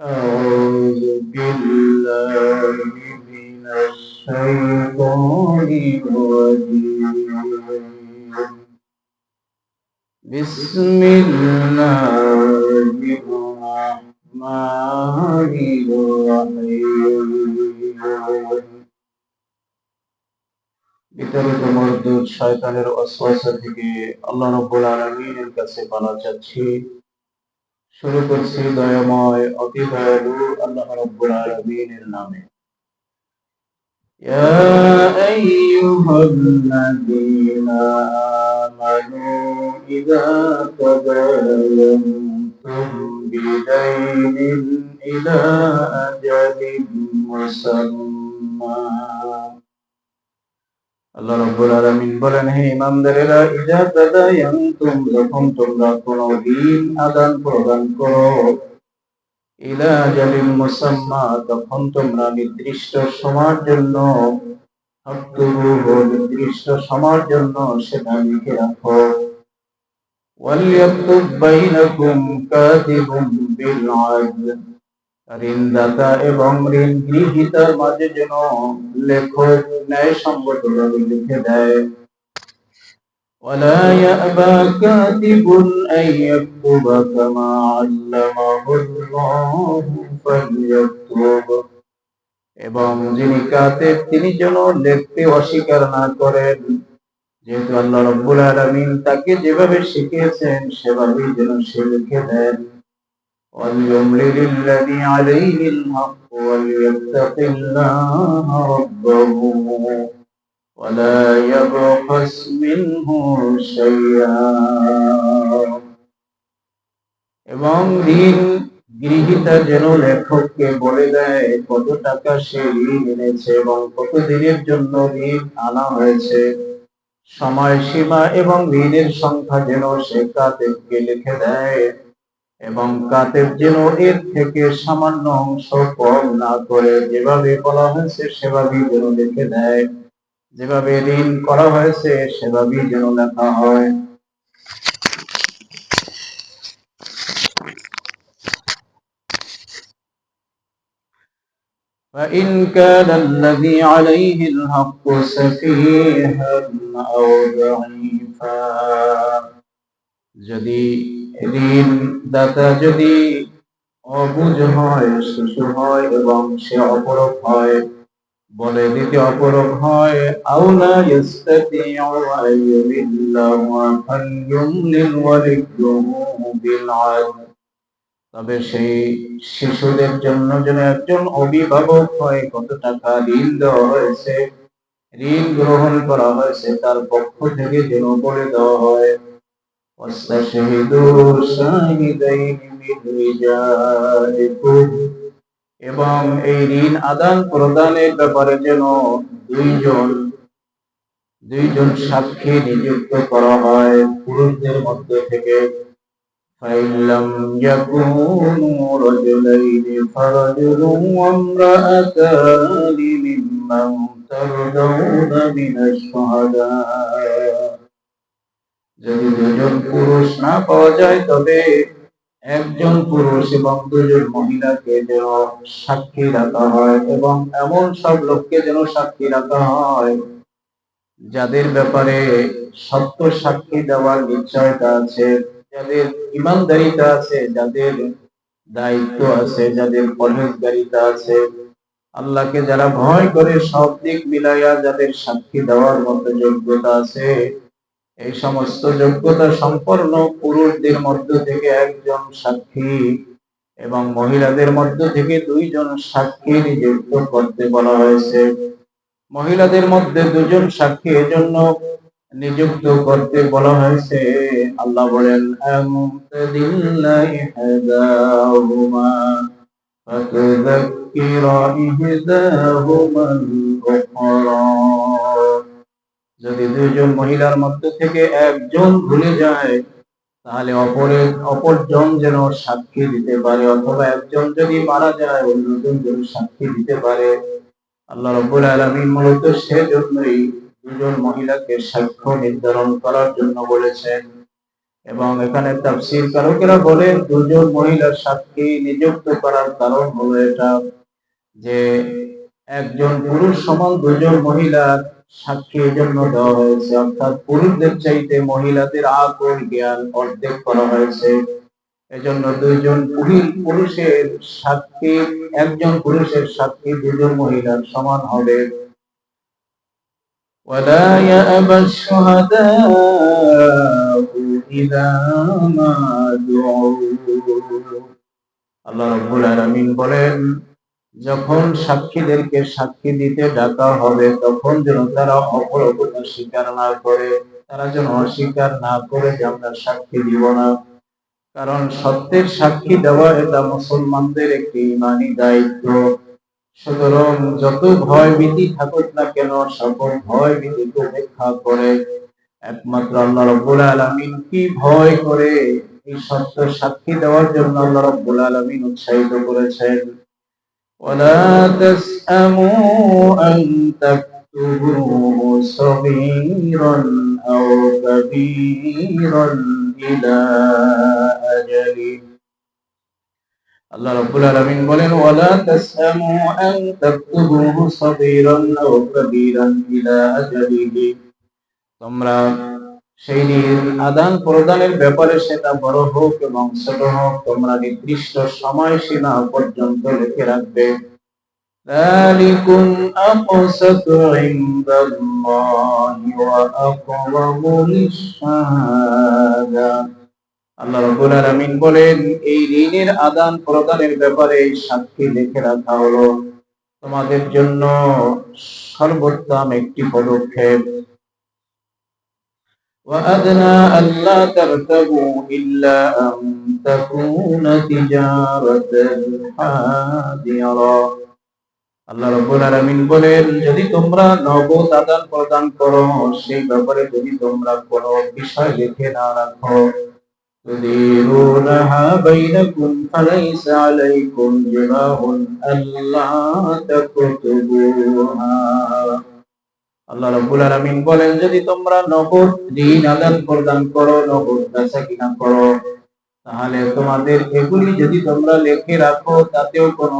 أعوذ بالله من الشيطان الرجيم بسم الله الرحمن الرحيم বিতাড়িত মরদুদ শয়তানের অসওয়াসা থেকে আল্লাহ রাব্বুল আলামিনের কাছে পানা চাচ্ছি শুরু করছি দয়াময় অতি দয়ালু আল্লাহ রাব্বুল আলামিনের নামে يا أيها الذين آمنوا إذا تداينتم بدين إلى أجل مسمى আল্লাহ রাব্বুল আলামিন বলেন, হে ইমানদারেরা ইজা তাদায়ানতুম যখন তোমরা কোনো ঋণ আদান প্রদান করো ইলা আজালিন মুসাম্মা তখন তোমরা নির্দিষ্ট সময়ের জন্য নির্দিষ্ট সময়ের জন্য সেটা লিখে রাখো। ওয়ালিয়াকুব বাইনাকুম কাতিবুম বিল ঋণদাতা এবং ঋণ গৃহীতার মাঝে যেন লেখক ন্যায় সঙ্গতভাবে লিখে দেয় ولا يأبى كاتب أن يكتب كما علمه الله فليكتب এবং যিনি কাতেব তিনি যেন লিখতে অস্বীকার না করেন যেহেতু আল্লাহ রব্বুল আলামিন তাকে যেভাবে শিখিয়েছেন সেভাবেই যেন সে লিখে দেন وليملل الذي عليه الحق وليتق الله ربه ولا يبخس منه شيئا এবং ঋণ গৃহীতা যেন লেখককে বলে দেয় কত টাকা সে ঋণ এনেছে এবং কত দিনের জন্য ঋণ আনা হয়েছে সময়সীমা এবং ঋণের সংখ্যা যেন সে কাদেরকে লিখে দেয় এবং কাতের যেন এর থেকে সামান্য অংশ কম না করে যেভাবে বলা হয়েছে সেভাবেই যেন লিখে দেয় যেভাবে ঋণ করা হয়েছে সেভাবেই যেন লেখা হয় فإن كان الذي عليه الحق سفيها أو ضعيفا যদি ঋণ দাতা যদি অবুঝ হয় শিশু হয় এবং সে অপরক হয়, বলে দিতে অপরক হয়, আউলা ওয়ালিয়ুহু বিল তবে সেই শিশুদের জন্য যেন একজন অভিভাবক হয়, কত টাকা ঋণ দেওয়া হয়েছে, ঋণ গ্রহণ করা হয়েছে, তার পক্ষ থেকে যেন বলে দেওয়া হয় واستشهدوا شاهدين من رجالكم এবং এই ঋণ আদান প্রদানের ব্যাপারে যেন দুইজন দুইজন সাক্ষী নিযুক্ত করা হয় পুরুষদের মধ্যে থেকে فإن لم يكونوا رجلين فرجل وامرأتان ممن ترضون من الشهداء যদি দুজন পুরুষ না পাওয়া যায়, তবে একজন পুরুষ এবং দুজন মহিলাকে যেন সাক্ষী রাখা হয় এবং এমন সব লোককে যেন সাক্ষী রাখা হয়, যাদের ব্যাপারে সত্য সাক্ষী দেওয়ার নিশ্চয়তা আছে, যাদের ইমানদারিতা আছে, যাদের দায়িত্ব আছে, যাদের পরহেজগারিতা আছে। আল্লাহকে যারা ভয় করে সব দিক মিলাইয়া যাদের সাক্ষী দেওয়ার মতো যোগ্যতা আছে এই সমস্ত যোগ্যতা সম্পন্ন পুরুষদের মধ্য থেকে একজন সাক্ষী এবং মহিলাদের মধ্য থেকে দুইজন সাক্ষী নিযুক্ত করতে বলা হয়েছে মহিলাদের মধ্যে দুজন সাক্ষী এজন্য নিযুক্ত করতে বলা হয়েছে আল্লাহ বলেন فتذكر إحداهما الأخرى যদি দুইজন মহিলার মধ্য থেকে একজন ভুলে যায়, তাহলে অপরের, অপরজন যেন সাক্ষী দিতে পারে, অথবা একজন যদি মারা যায়, অন্যজন যেন সাক্ষী দিতে পারে। আল্লাহ রব্বুল আলমিন মূলত সেজন্যই দুজন মহিলাকে সাক্ষ্য নির্ধারণ করার জন্য বলেছেন। এবং এখানে তাফসীর কারকেরা বলেন দুজন মহিলার সাক্ষী নিযুক্ত করার কারণ হলো এটা যে একজন পুরুষ সমান দুজন মহিলার সাক্ষী এই জন্য দেওয়া হয়েছে অর্থাৎ পুরুষদের চাইতে মহিলাদের আকল জ্ঞান অর্ধেক করা হয়েছে এজন্য দুইজন পুরুষ- পুরুষের সাক্ষী একজন পুরুষের সাক্ষী দুজন মহিলার সমান হবে ولا يأبى الشهداء إذا ما دعوا আল্লাহ রাব্বুল আলামিন বলেন যখন সাক্ষীদেরকে সাক্ষী দিতে ডাকা হবে, তখন যেন তারা অপরকতা স্বীকার না করে, তারা যেন অস্বীকার না করে যে আমরা সাক্ষী দিব না। কারণ সত্যের সাক্ষী দেওয়া এটা মুসলমানদের একটি ইমানি দায়িত্ব। সুতরাং যত ভয় ভীতি থাকুক না কেন, সকল ভয় ভীতিকে উপেক্ষা করে। একমাত্র আল্লাহ রব্বুল আলামিন কি ভয় করে? এই সত্য সাক্ষী দেওয়ার জন্য আল্লাহ রব্বুল আলামিন উৎসাহিত করেছেন। ولا تسأموا أن تكتبوه صغيرا أو كبيرا إلى أجله আল্লাহ রাব্বুল আলামিন বলেন ওয়ালা তাসআমু আন তাকতুবুহু সাগীরান আও কাবীরান ইলা আজালিহি তোমরা সেই দিন আদান প্রদানের ব্যাপারে সেটা বড় হোক এবং ছোট হোক তোমরা নির্দিষ্ট সময়সীমা পর্যন্ত লিখে রাখবে ذلكم أقسط عند الله وأقوم للشهادة আল্লাহ রাব্বুল আলামিন বলেন এই ঋণের আদান প্রদানের ব্যাপারে এই সাক্ষী লিখে রাখা হলো তোমাদের জন্য সর্বোত্তম একটি পদক্ষেপ وأدنى ألا ترتبوا إلا أن تكون تجارة حاضرة আল্লাহ রাব্বুল আলামিন বলেন যদি তোমরা নগদ আদান প্রদান করো সেই ব্যাপারে যদি তোমরা কোনো বিষয় লিখে না রাখো تديرونها بينكم فليس عليكم جناح ألا تكتبوها আল্লাহ রাব্বুল আলামিন বলেন, যদি তোমরা নগদ ঋণ আদান প্রদান করো, নগদ বেচা কিনা করো, তাহলে তোমাদের এগুলি যদি তোমরা লিখে রাখো, তাতেও কোনো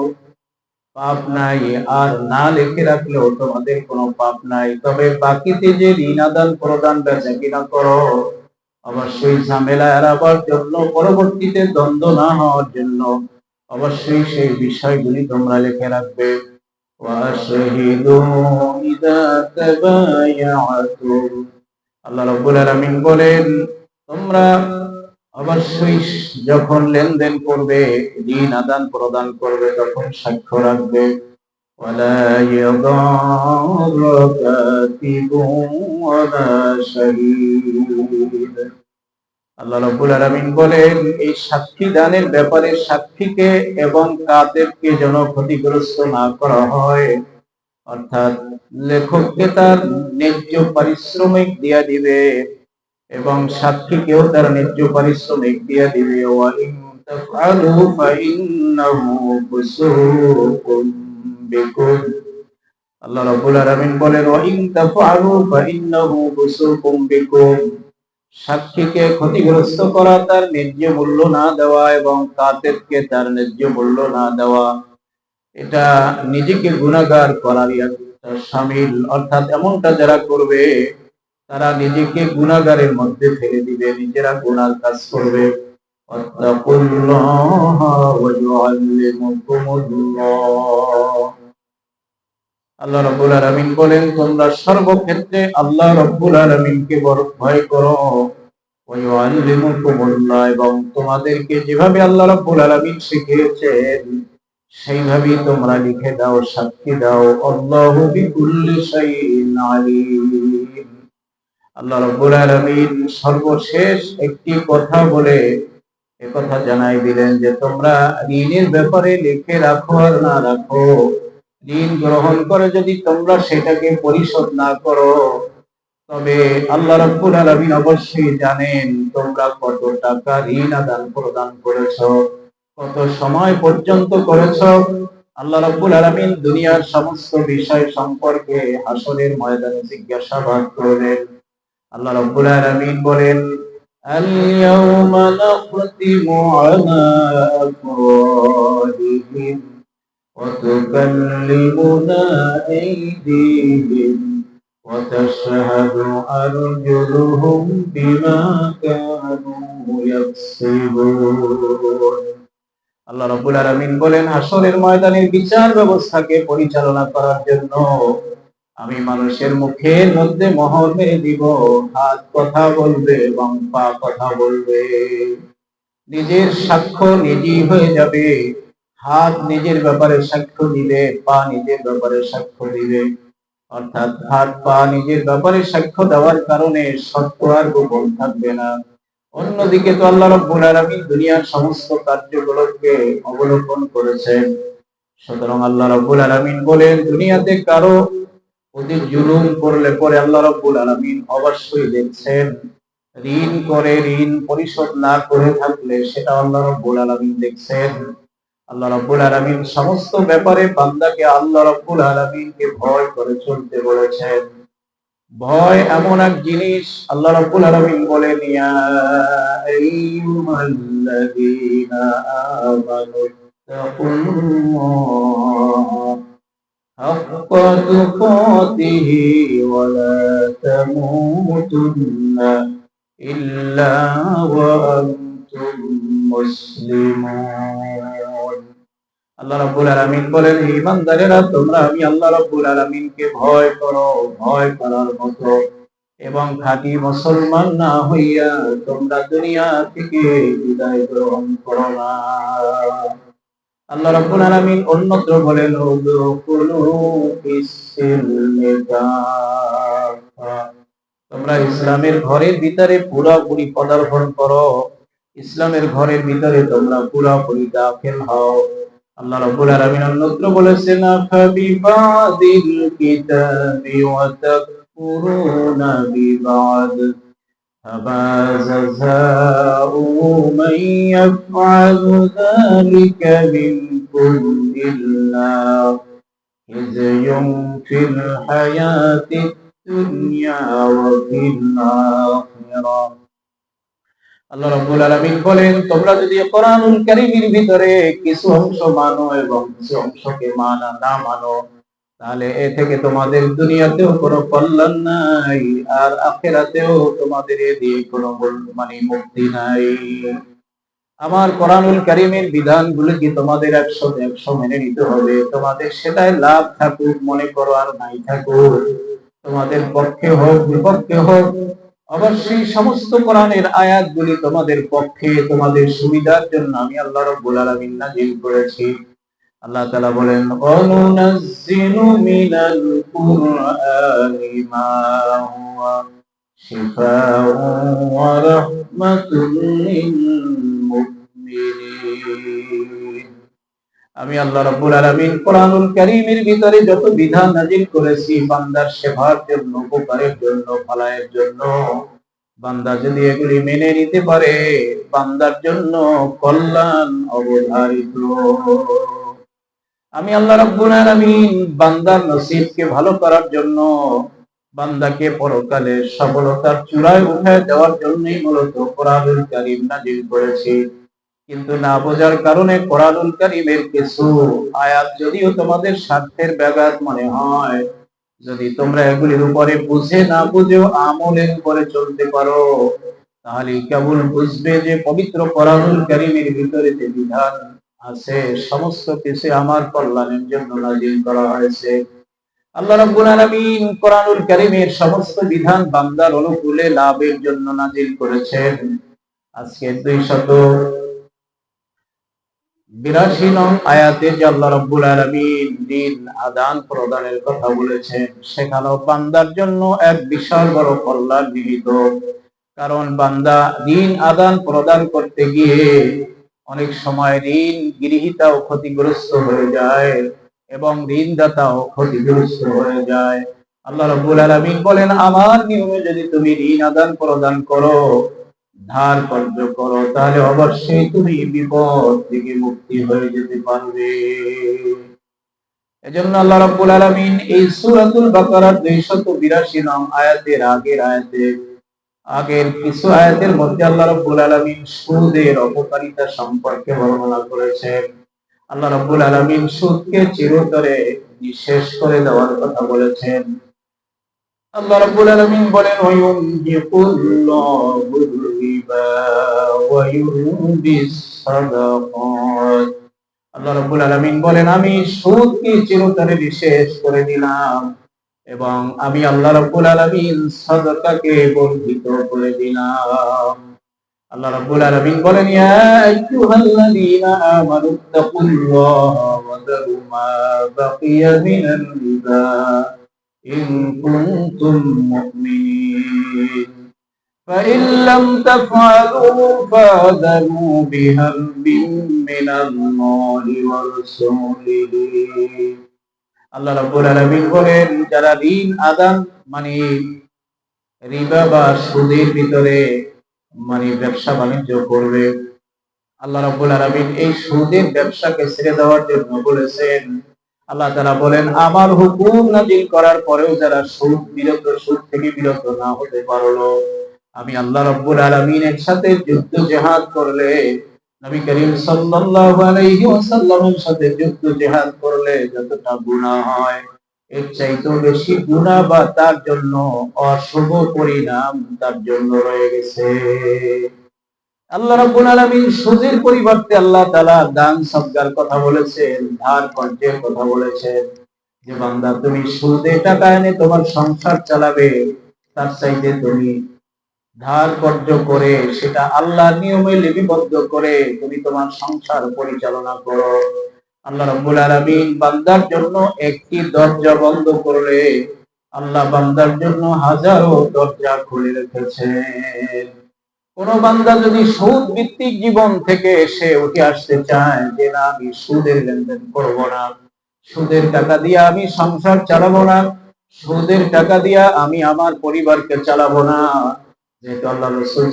পাপ নাই। আর না লিখে রাখলেও তোমাদের কোনো পাপ নাই। তবে বাকিতে যে ঋণ আদান প্রদান বেচা কিনা করো, অবশ্যই ঝামেলা এড়াবার জন্য, পরবর্তীতে দ্বন্দ্ব না হওয়ার জন্য অবশ্যই সেই বিষয়গুলি তোমরা লিখে রাখবে। وَأَشْهِدُوا إِذَا تَبَايَعْتُمْ আল্লাহ রাব্বুল আলামিন বলেন তোমরা অবশ্যই যখন লেনদেন করবে ঋণ আদান প্রদান করবে তখন সাক্ষ্য রাখবে ولا يضار كاتب ولا شهيد আল্লাহ রাব্বুল আলামিন বলেন, এই সাক্ষী দানের ব্যাপারে সাক্ষীকে এবং কাদেরকে যেন ক্ষতিগ্রস্ত না করা হয়। অর্থাৎ লেখককে তার ন্যায্য পারিশ্রমিক দিয়া দিবে এবং সাক্ষীকেও তার ন্যায্য পারিশ্রমিক দিয়া দিবে। আল্লাহ রাব্বুল আলামিন বলেন, ওয়াইন তাফআলু ফাইন্নাহু ফুসুকুম বিকুম সাক্ষীকে ক্ষতিগ্রস্ত করা তার ন্যায্য মূল্য না দেওয়া এবং কাতেবকে তার ন্যায্য মূল্য না দেওয়া, এটা নিজেকে গুণাগার করার সামিল। অর্থাৎ এমনটা যারা করবে, তারা নিজেকে গুণাগারের মধ্যে ফেলে দিবে, নিজেরা গুনার কাজ করবে। ইউআল্লিমুকুমুল্লাহ আল্লাহ রব্বুল আলামিন বলেন, তোমরা সর্বক্ষেত্রে আল্লাহ রব্বুল আলামিনকে বড় ভয় করো। এবং তোমাদেরকে যেভাবে আল্লাহ রব্বুল আলামিন শিখিয়েছেন, সেইভাবেই তোমরা লিখে দাও, সাক্ষী দাও। আল্লাহু আল্লাহ রব্বুল আলামিন সর্বশেষ একটি কথা বলে একথা জানাই দিলেন যে, তোমরা ঋণের ব্যাপারে লিখে রাখো আর না রাখো। ঋণ গ্রহণ করে যদি তোমরা সেটাকে পরিশোধ না করো তবে আল্লাহ রাব্বুল আলামিন অবশ্যই জানেন তোমরা কত টাকা ঋণ আদান প্রদান করেছো কত সময় পর্যন্ত করেছো আল্লাহ রাব্বুল আলামিন দুনিয়ার সমস্ত বিষয় সম্পর্কে হাসরের ময়দানে জিজ্ঞাসাবাদ করবেন আল্লাহ রাব্বুল আলামিন বলেন اليوم نختم على أفواههم وتكلمنا أيديهم وتشهد أرجلهم بما كانوا يكسبون আল্লাহ রব্বুল আলামিন বলেন হাসরের ময়দানের বিচার ব্যবস্থাকে পরিচালনা করার জন্য আমি মানুষের মুখের মধ্যে মহর মেরে দিব হাত কথা বলবে এবং পা কথা বলবে নিজের সাক্ষ্য নিজেই হয়ে যাবে হাত নিজের ব্যাপারে সাক্ষ্য দিবে, পা নিজের ব্যাপারে সাক্ষ্য দিবে। অর্থাৎ হাত, পা নিজের ব্যাপারে সাক্ষ্য দেওয়ার কারণে সত্য আর গোপন থাকবে না। অন্যদিকে তো আল্লাহ রব্বুল আলামিন দুনিয়ার সমস্ত কার্যগুলোকে অবলোকন করেছেন। সুতরাং আল্লাহ রব্বুল আলামিন বলেন, দুনিয়াতে কারও অধিক জুলুম করলে পরে আল্লাহ রব্বুল আলামিন অবশ্যই দেখছেন। ঋণ করে ঋণ পরিশোধ না করে থাকলে সেটা আল্লাহ রব্বুল আলামিন দেখছেন। আল্লাহ রব্বুল আলামিন সমস্ত ব্যাপারে বান্দাকে আল্লাহ রব্বুল আলামিনকে ভয় করে চলতে বলেছেন। ভয় এমন এক জিনিস, আল্লাহ রাব্বুল আলামিন বলেন আইয়ুহাল্লাযীনা আমানু তাকুল্লাহ হাক্কা তুকাতিহি ওয়া লা তামুতুন্না ইল্লা ওয়া আল্লাহ রাব্বুল আলামিন বলেন ইমানদারেরা তোমরা আমি আল্লাহ রাব্বুল আলামিনকে ভয় করো, ভয় করার মতো। এবং খাঁটি মুসলমান না হইয়া তোমরা দুনিয়া থেকে বিদায় গ্রহণ করো না। আল্লাহ রাব্বুল আলামিন অন্যত্র বলেন তোমরা ইসলামের ঘরের ভিতরে পুরোপুরি পদার্পণ করো। ইসলামের ঘরের ভিতরে তোমরা পুরোপুরি দাখিল হও। আল্লাহ রাব্বুল আলামিন অন্যত্র বলেছেন ফাবিবাদিল কিতাবি ওয়া তাকফুরুনা বিবাদ فما جزاء من يفعل ذلك منكم إلا خزي في الحياة الدنيا وفي الآخرة আল্লাহ রাব্বুল আলামিন বলেন, তোমরা যদি কোরআনুল কারীমের ভিতরে কিছু অংশ মানো এবং কিছু অংশকে মানা না মানো, তাহলে এ থেকে তোমাদের দুনিয়াতেও কোনো কল্যাণ নাই, আর আখেরাতেও তোমাদের এ দিয়ে কোনো মানে মুক্তি নাই। আমার কোরআনুল কারীমের বিধানগুলো কি তোমাদের একশো একশো মেনে নিতে হবে? তোমাদের সেটাই লাভ থাকুক, মনে করো আর নাই থাকুক। তোমাদের পক্ষে হোক, বিপক্ষে হোক অবশ্যই সমস্ত কোরআনের আয়াতগুলি তোমাদের পক্ষে, তোমাদের সুবিধার জন্য আমি আল্লাহ রাব্বুল আলামিন নাযিল করেছি। আল্লাহ তাআলা বলেন, অনুনাজ্জিলু মিনাল কুরআনি মা হুয়া ওয়া লিল মুমিনিন। আমি আল্লাহ রাব্বুল আলামিন কোরআনুল কারীমের ভিতরে যত বিধান নাজিল করেছি, বান্দার সেবার জন্য, উপকারের জন্য ফলায়ের জন্য, বান্দা যদি এগুলি মেনে নিতে পারে, বান্দার জন্য কল্যাণ অবধারিত। আমি আল্লাহ রাব্বুল আলামিন বান্দার নসিবকে ভালো করার জন্য, বান্দাকে পরকালে সফলতার চূড়ায় উঠায় দেওয়ার জন্যই মূলত কোরআনুল কারীম নাজিল করেছি। কিন্তু না বোঝার কারণে কোরআনুল কারীমের কিছু আয়াত যদিও তোমাদের স্বার্থের ব্যাঘাত মনে হয়, যদি তোমরা এগুলির উপরে বুঝে না বুঝেও আমলের উপরে চলতে পারো তাহলে কেবল বুঝবে যে পবিত্র কোরআনুল কারীমের ভিতরে যে বিধান আছে, সমস্ত কিছু আমার কল্যাণের জন্য নাজিল করা হয়েছে। আল্লাহ রাব্বুল আলামিন কোরআনুল কারীমের সমস্ত বিধান বান্দার অনুকূলে লাভের জন্য নাজিল করেছেন। আজকে দুই শত বিরাশি নং আয়াতে যে আল্লাহ রাব্বুল আলামিন দিন আদান প্রদানের কথা বলেছেন, সেখানেও বান্দার জন্য এক বিশাল বড় কল্যাণ নিহিত। কারণ বান্দা ঋণ আদান প্রদান করতে গিয়ে অনেক সময় ঋণ গৃহীতাও ক্ষতিগ্রস্ত হয়ে যায় এবং ঋণদাতাও ক্ষতিগ্রস্ত হয়ে যায়। আল্লাহ রাব্বুল আলামিন বলেন, আমার নিয়মে যদি তুমি ঋণ আদান প্রদান করো ধার কর্য করো, তাহলে অবশ্যই তুমি বিপদ থেকে মুক্তি হয়ে যেতে পারবে। এজন্য আল্লাহ রাব্বুল আলামিন এই সূরাতুল বাকারার 282 নং আয়াতের আগের আয়াতে, আগের কিছু আয়াতের মধ্যে আল্লাহ রাব্বুল আলামিন সুদের অপকারিতা সম্পর্কে বর্ণনা করেছেন। আল্লাহ রাব্বুল আলামিন সুদকে চিরতরে নিঃশেষ করে দেওয়ার কথা বলেছেন। আল্লাহ রাব্বুল আলামিন বলেন ওয়ায়ুনফিকুল্লাহু আল্লাহ রাব্বুল আলামিন বলেন, আমি সুদকে চিরতরে নিঃশেষ করে দিলাম এবং আমি আল্লাহ রাব্বুল আলামিন সাদাকাকে বর্ধিত করে দিলাম। আল্লাহ রাব্বুল আলামিন বলেন, ইয়া আইয়ুহাল্লাযীনা আমানু তাকুল্লাহা ইন কুনতুম মুমিনিন। فإن لم تفعلوا فاذنوا بحرب من الله ورسوله আল্লাহ রাব্বুল আলামিন বলেন যারা ঋণ আদান মানে রিবা বা সুদের ভিতরে মানে ব্যবসা বাণিজ্য করবে আল্লাহ রাব্বুল আলামিন এই সুদের ব্যবসাকে ছেড়ে দেওয়ার জন্য বলেছেন আল্লাহ তাআলা বলেন আমার হুকুম নাজিল করার পরেও যারা সুদ বিরত সুদ থেকে বিরত না হতে পারলো আমি আল্লাহ রাব্বুল আলামিনের সাথে যুদ্ধ জেহাদ করলে, নবী করিম সাল্লাল্লাহু আলাইহি ওয়াসাল্লামের সাথে যুদ্ধ জিহাদ করলে যতটা গুনাহ হয়, এর চাইতেও বেশি গুনাহ বা তার জন্য অশুভ পরিণাম তার জন্য রয়ে গেছে। আল্লাহ রাব্বুল আলামিন সুদের পরিবর্তে আল্লাহ তাআলা দান সবগার কথা বলেছেন, ধার কর্জের কথা বলেছেন, যে বান্দা তুমি সুদে টাকা এনে তোমার সংসার চালাবে, তার চাইতে তুমি ধার কর্য করে, সেটা আল্লাহ নিয়মে লিপিবদ্ধ করে তুমি তোমার সংসার পরিচালনা করো। আল্লাহ রাব্বুল আলামিন বান্দার জন্য একটি দরজা বন্ধ করলে আল্লাহ বান্দার জন্য হাজারো দরজা খুলে রেখেছেন। কোন বান্দা যদি সুদ ভিত্তিক জীবন থেকে সে উঠে আসতে চায় যে, না, আমি সুদের লেনদেন করব না। সুদের টাকা দিয়ে আমি সংসার চালাবো না। সুদের টাকা দিয়া আমি আমার পরিবারকে চালাবো না। যেহেতু আল্লাহ রসুল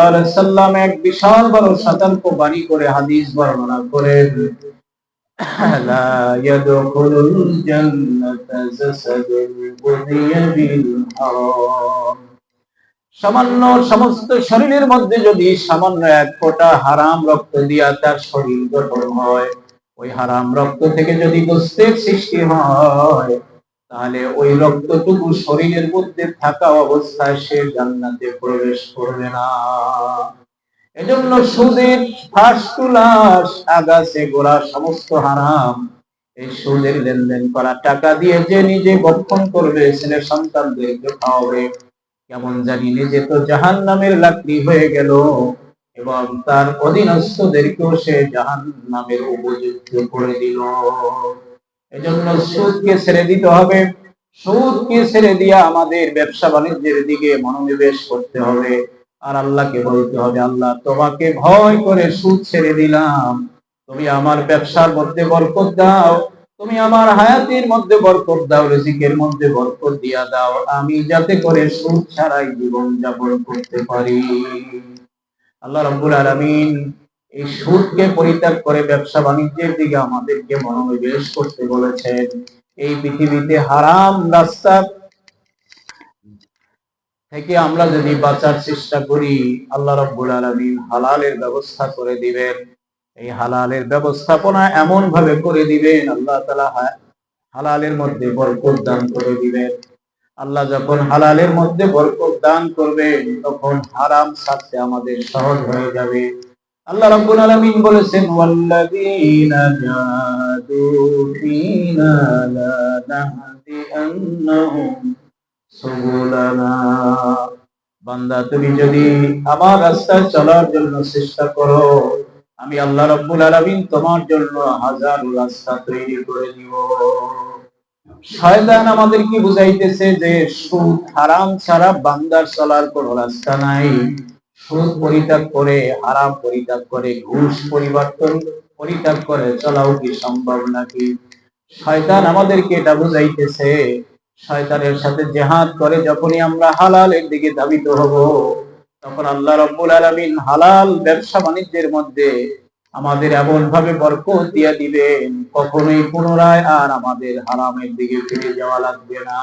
আলাইহি সাল্লাম এক বিশাল বড় সতর্ক বাণী করে হাদিস বর্ণনা সামান্য সমস্ত শরীরের মধ্যে যদি সামান্য এক ফোঁটা হারাম রক্ত দিয়া তার শরীর গঠন হয়, ওই হারাম রক্ত থেকে যদি গোস্তের সৃষ্টি হয় তাহলে ওই রক্তটুকু শরীরের মধ্যে থাকা অবস্থায় সে জান্নাতে প্রবেশ করবে না। এজন্য সুদের ফাঁস, তুলাস, আগাছে গোড়া সমস্ত হারাম। এই সুদের লেনদেন করা টাকা দিয়ে যে নিজে বক্ষণ করবে, ছেলে সন্তানদেরকে খাওয়াবে। কেমন জানি নিজে তো জাহান নামের লাকড়ি হয়ে গেল এবং তার অধীনস্থদেরকেও সে জাহান নামের উপযুক্ত করে দিল। এজন্য সুদকে ছেড়ে দিতে হবে। সুদকে ছেড়ে দিয়া আমাদের ব্যবসা বাণিজ্যের দিকে মনোনিবেশ করতে হবে। আর আল্লাহকে বলতে হবে, আল্লাহ, তোমাকে ভয় করে সুদ ছেড়ে দিলাম। তুমি আমার ব্যবসার মধ্যে বরকত দাও। তুমি আমার হায়াতের মধ্যে বরকত দাও, রিজিকের মধ্যে বরকত দিয়া দাও। আমি যাতে করে সুদ ছাড়াই জীবন যাপন করতে পারি। আল্লাহ রাব্বুল আলামিন এই সুদকে পরিত্যাগ করে ব্যবসা বাণিজ্যের দিকে আমাদেরকে মনোনিবেশ করতে বলেছেন। এই পৃথিবীতে হারাম রাস্তা থেকে আমরা যদি বাঁচার চেষ্টা করি, আল্লাহ রাব্বুল আলামিন হালালের ব্যবস্থা করে দিবেন। এই হালালের ব্যবস্থাপনা এমন ভাবে করে দিবেন, আল্লাহ তাআলা হালালের মধ্যে বরকত দান করে দিবেন। আল্লাহ যখন হালালের মধ্যে বরকত দান করবেন, তখন হারাম ছাড়তে আমাদের সহজ হয়ে যাবে। আল্লাহ রাব্বুল আলামিন বলেছেন, ওয়াল্লাযীনা জাদু ফীনা লানাহদিয়ান্নাহুম সুবুলানা। বান্দা, তুমি যদি আমার রাস্তায় চলার জন্য চেষ্টা করো, আমি আল্লাহ রাব্বুল আলামিন তোমার জন্য হাজার রাস্তা তৈরি করে দিব শয়তান আমাদের কি বুঝাইতেছে যে সুদ হারাম ছাড়া বান্দার চলার কোনো রাস্তা নাই। সুদ পরিত্যাগ করে, হারাম পরিত্যাগ করে, ঘুষ পরিবর্তন পরিত্যাগ করে, চলাও কি সম্ভব নাকি? শয়তান আমাদেরকে এটা বুঝাইতেছে, শয়তানের সাথে জেহাদ করে যখনই আমরা হালালের দিকে ধাবিত হব, তখন আল্লাহ রব্বুল আলমিন হালাল ব্যবসা বাণিজ্যের মধ্যে আমাদের এমন ভাবে বরকত দিয়ে দিবেন, কখনোই পুনরায় আর আমাদের হারামের দিকে ফিরে যাওয়া লাগবে না।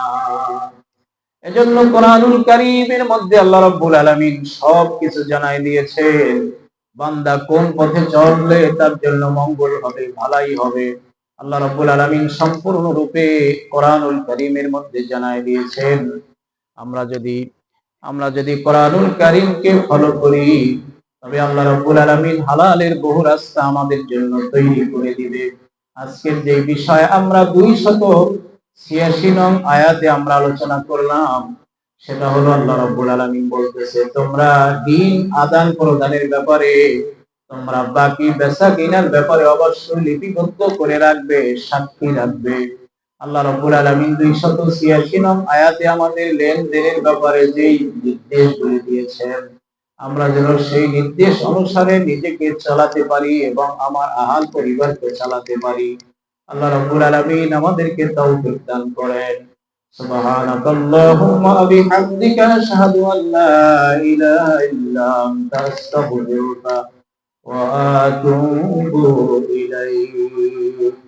এজন্য কোরআনুল কারীমের মধ্যে আল্লাহ রাব্বুল আলামিন সব কিছু জানাই দিয়েছেন বান্দা কোন পথে চললে তার জন্য মঙ্গল হবে, ভালাই হবে। আল্লাহ রাব্বুল আলামিন সম্পূর্ণ রূপে কোরআনুল কারীমের মধ্যে জানাই দিয়েছেন। আমরা যদি আমরা যদি কোরআনুল কারীমকে ফলো করি, তবে আল্লাহ রাব্বুল আলামিন হালালের বহু রাস্তা আমাদের জন্য তৈরি করে দিবে। আজকের যে বিষয়, আমরা দুই শত ছিয়াশি নং আয়াতে আমরা আলোচনা করলাম, সেটা হলো আল্লাহ রাব্বুল আলামিন বলতেছে, তোমরা দিন আদান প্রদানের ব্যাপারে, তোমরা বাকি বেচা কেনার ব্যাপারে অবশ্যই লিপিবদ্ধ করে রাখবে, সাক্ষী রাখবে। আল্লাহ রাব্বুল আলামিন দুই শত ছিয়াশি নং আয়াতে আমাদের লেনদেনের ব্যাপারে যেই নির্দেশগুলি দিয়েছেন, আমরা যেন সেই নির্দেশ অনুসারে নিজেকে চালাতে পারি এবং আমার আহাল পরিবারকে চালাতে পারি। আল্লাহ রাব্বুল আলামিন আমাদেরকে তৌফিক দান করেন سبحانك اللهم وبحمدك أشهد أن لا إله إلا أنت أستغفرك وأتوب إليك